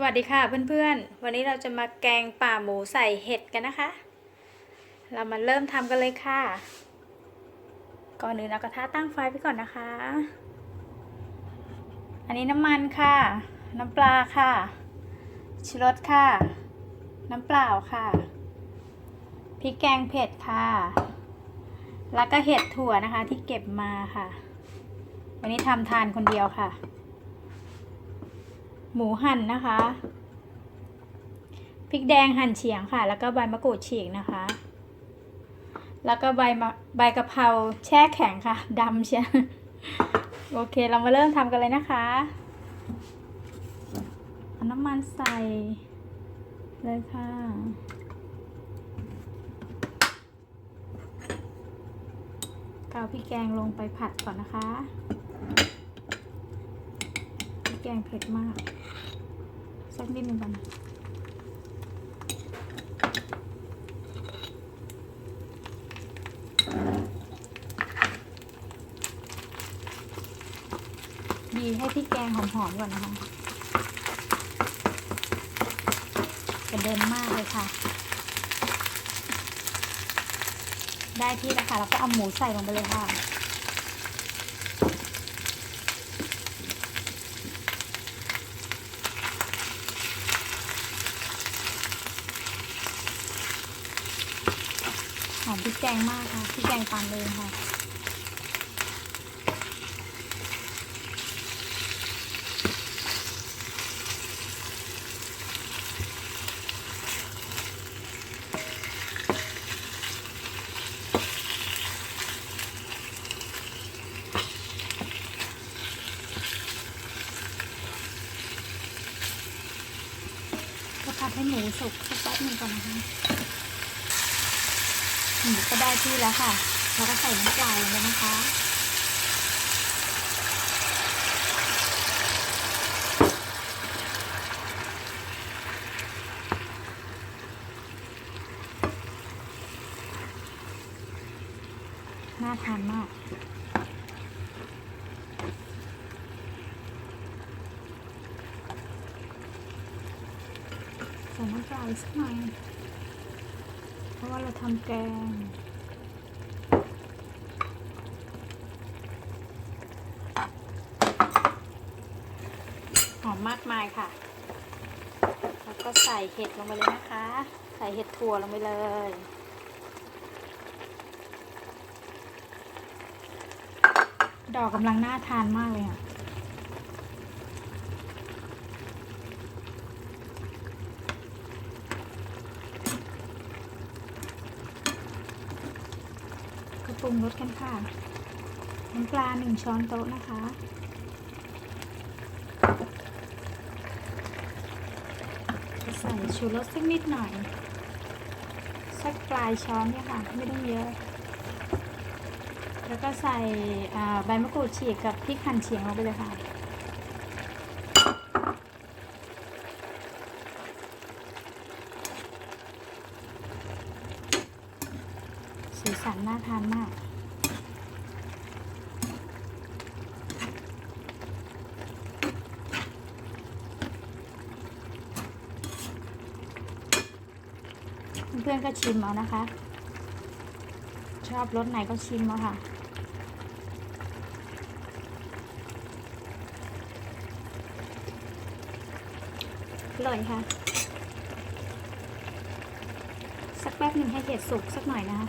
สวัสดีค่ะเพื่อนๆ วันนี้เราจะมาแกงป่าหมูใส่เห็ดกันนะคะ เรามาเริ่มทำกันเลยค่ะ ก่อนอื่นเอากระทะตั้งไฟไปก่อนนะคะ อันนี้น้ำมันค่ะ น้ำปลาค่ะชูรสค่ะ น้ำเปล่าค่ะ พริกแกงเผ็ดค่ะ แล้วก็เห็ดถั่วนะคะที่เก็บมาค่ะ วันนี้ทำทานคนเดียวค่ะ หมูหั่นนะคะพริกแดงหั่นเฉียงค่ะ แล้วก็ใบมะกรูดฉีกนะคะ แล้วก็ใบมะใบกะเพราแช่แข็งค่ะดำเชียโอเค เรามาเริ่มทำกันเลยนะคะเอาน้ำมันใส่เลยค่ะเกาพริกแกงลงไปผัดก่อนนะคะ แกงเผ็ดมาก สักนิดหนึ่งก่อนดีให้พริกแกงหอมๆก่อนนะคะกระเด็นมากเลยค่ะ ได้ที่แล้วค่ะเราก็เอาหมูใส่ลงไปเลยค่ะ อมพริกแกงมากค่ะพริกแกงตามเลยค่ะก็ผัดให้หมูสุกสักแป๊บหนึ่งก่อนนะคะ หมูก็ได้ที่แล้วค่ะแล้วก็ใส่น้ำปลาลงไปนะคะน่าทานมาก ใส่น้ำปลาอีกสักหน่อย เพราะว่าเราทำแกง หอมมากมายค่ะ แล้วก็ใส่เห็ดลงไปเลยนะคะ ใส่เห็ดถั่วลงไปเลยดอกกำลังน่าทานมากเลยค่ะ ปรุงรสกันค่ะ น้ำปลาหนึ่งช้อนโต๊ะนะคะ จะใส่ชูรสสักนิดหน่อย สักปลายช้อนเนี่ยค่ะ ไม่ต้องเยอะ แล้วก็ใส่ใบมะกรูดฉีกกับพริกหั่นเฉียงลงไปเลยค่ะ สีสันน่าทานมาก เพื่อนๆก็ชิมเอานะคะ ชอบรสไหนก็ชิมเอาค่ะอร่อยค่ะ สักแป๊บหนึ่งให้เห็ดสุกสักหน่อยนะคะ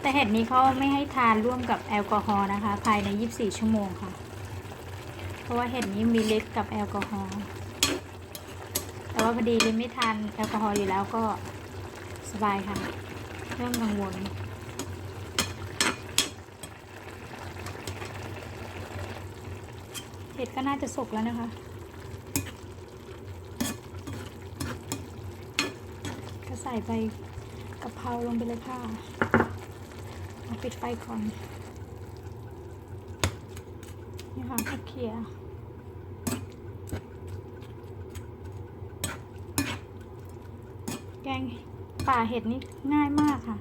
แต่เห็ดนี้เขาไม่ให้ทานร่วมกับแอลกอฮอล์นะคะ ภายใน 24 ชั่วโมงค่ะ เพราะว่าเห็ดนี้มีฤทธิ์กับแอลกอฮอล์แต่ว่าพอดีลินไม่ทานแอลกอฮอล์อยู่แล้วก็สบายค่ะเรื่องกังวลเห็ดก็น่าจะสุกแล้วนะคะก็ใส่ใบกะเพราลงไปเลยค่ะ เอาปิดไฟก่อน นี่ค่ะก็เคลียร์แกงป่าเห็ดนี่ง่ายมากค่ะ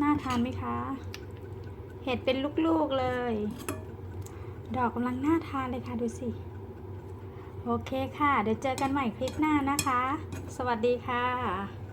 น่าทานไหมคะ เห็ดเป็นลูกๆเลย ดอกกำลังน่าทานเลยค่ะดูสิ โอเคค่ะ เดี๋ยวเจอกันใหม่คลิปหน้านะคะ สวัสดีค่ะ